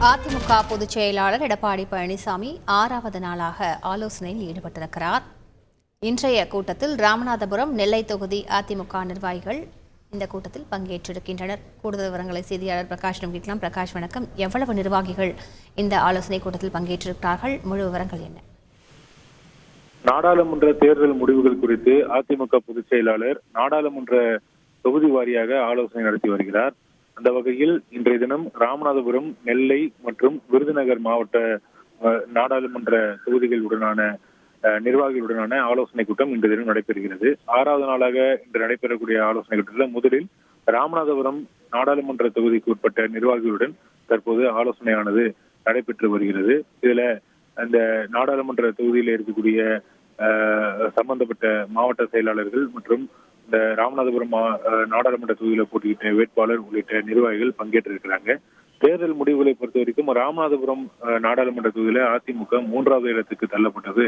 அதிமுக பொதுச் செயலாளர் எடப்பாடி பழனிசாமி ஆறாவது நாளாக ஆலோசனையில் ஈடுபட்டிருக்கிறார். இன்றைய கூட்டத்தில் ராமநாதபுரம் நெல்லை தொகுதி அதிமுக நிர்வாகிகள் இந்த கூட்டத்தில் பங்கேற்றிருக்கின்றனர். கூடுதல் விவரங்களை செய்தியாளர் பிரகாஷ் கேட்கலாம். பிரகாஷ் வணக்கம். எவ்வளவு நிர்வாகிகள் இந்த ஆலோசனை கூட்டத்தில் பங்கேற்றிருக்கிறார்கள்? முழு விவரங்கள் என்ன? நாடாளுமன்ற தேர்தல் முடிவுகள் குறித்து அதிமுக பொதுச் செயலாளர் நாடாளுமன்ற தொகுதி வாரியாக ஆலோசனை நடத்தி வருகிறார். அந்த வகையில் இன்றைய தினம் ராமநாதபுரம் நெல்லை மற்றும் விருதுநகர் மாவட்ட அஹ், நாடாளுமன்ற தொகுதிகளுடனான நிர்வாகிகளுடனான ஆலோசனை கூட்டம் இன்று தினம் நடைபெறுகிறது. ஆறாவது நாளாக இன்று நடைபெறக்கூடிய ஆலோசனை கூட்டத்தில் முதலில் ராமநாதபுரம் நாடாளுமன்ற தொகுதிக்கு உட்பட்ட நிர்வாகிகளுடன் தற்போது ஆலோசனையானது நடைபெற்று வருகிறது. இதுல அந்த நாடாளுமன்ற தொகுதியில் இருக்கக்கூடிய சம்பந்தப்பட்ட மாவட்ட செயலாளர்கள் மற்றும் இந்த ராமநாதபுரம் நாடாளுமன்ற தொகுதியில போட்டியிட்ட வேட்பாளர் உள்ளிட்ட நிர்வாகிகள் பங்கேற்றிருக்கிறாங்க. தேர்தல் முடிவுகளை பொறுத்த வரைக்கும் ராமநாதபுரம் நாடாளுமன்ற தொகுதியில அதிமுக மூன்றாவது இடத்துக்கு தள்ளப்பட்டது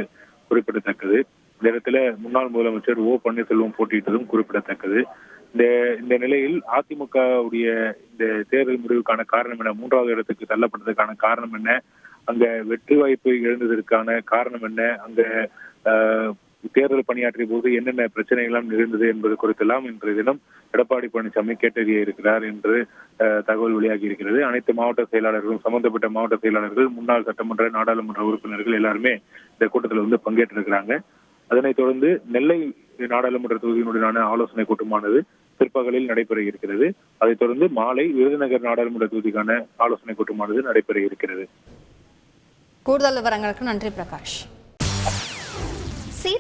குறிப்பிடத்தக்கது. இந்த இடத்துல முன்னாள் முதலமைச்சர் ஓ பன்னீர்செல்வம் போட்டியிட்டதும் குறிப்பிடத்தக்கது. இந்த இந்த நிலையில் அதிமுக உடைய இந்த தேர்தல் முடிவுக்கான காரணம் என்ன? மூன்றாவது இடத்துக்கு தள்ளப்பட்டதுக்கான காரணம் என்ன? அங்க வெற்றி வாய்ப்பு இழந்ததற்கான காரணம் என்ன? அங்க ஆஹ், தேர்தல் பணியாற்றிய போது என்னென்ன பிரச்சனைகள் எல்லாம் நிகழ்ந்தது என்பது குறித்தெல்லாம் இன்றைய தினம் எடப்பாடி பழனிசாமி கேட்டறிய இருக்கிறார் என்று தகவல் வெளியாகி இருக்கிறது. அனைத்து மாவட்ட செயலாளர்களும் சம்பந்தப்பட்ட மாவட்ட செயலாளர்கள் முன்னாள் சட்டமன்ற நாடாளுமன்ற உறுப்பினர்கள் எல்லாருமே இந்த கூட்டத்தில் வந்து பங்கேற்றிருக்கிறாங்க. அதனைத் தொடர்ந்து நெல்லை நாடாளுமன்ற தொகுதியினுடனான ஆலோசனை கூட்டமானது பிற்பகலில் நடைபெற இருக்கிறது. அதைத் தொடர்ந்து மாலை விருதுநகர் நாடாளுமன்ற தொகுதிக்கான ஆலோசனை கூட்டமானது நடைபெற இருக்கிறது. கூடுதல் விவரங்களுக்கு நன்றி பிரகாஷ்.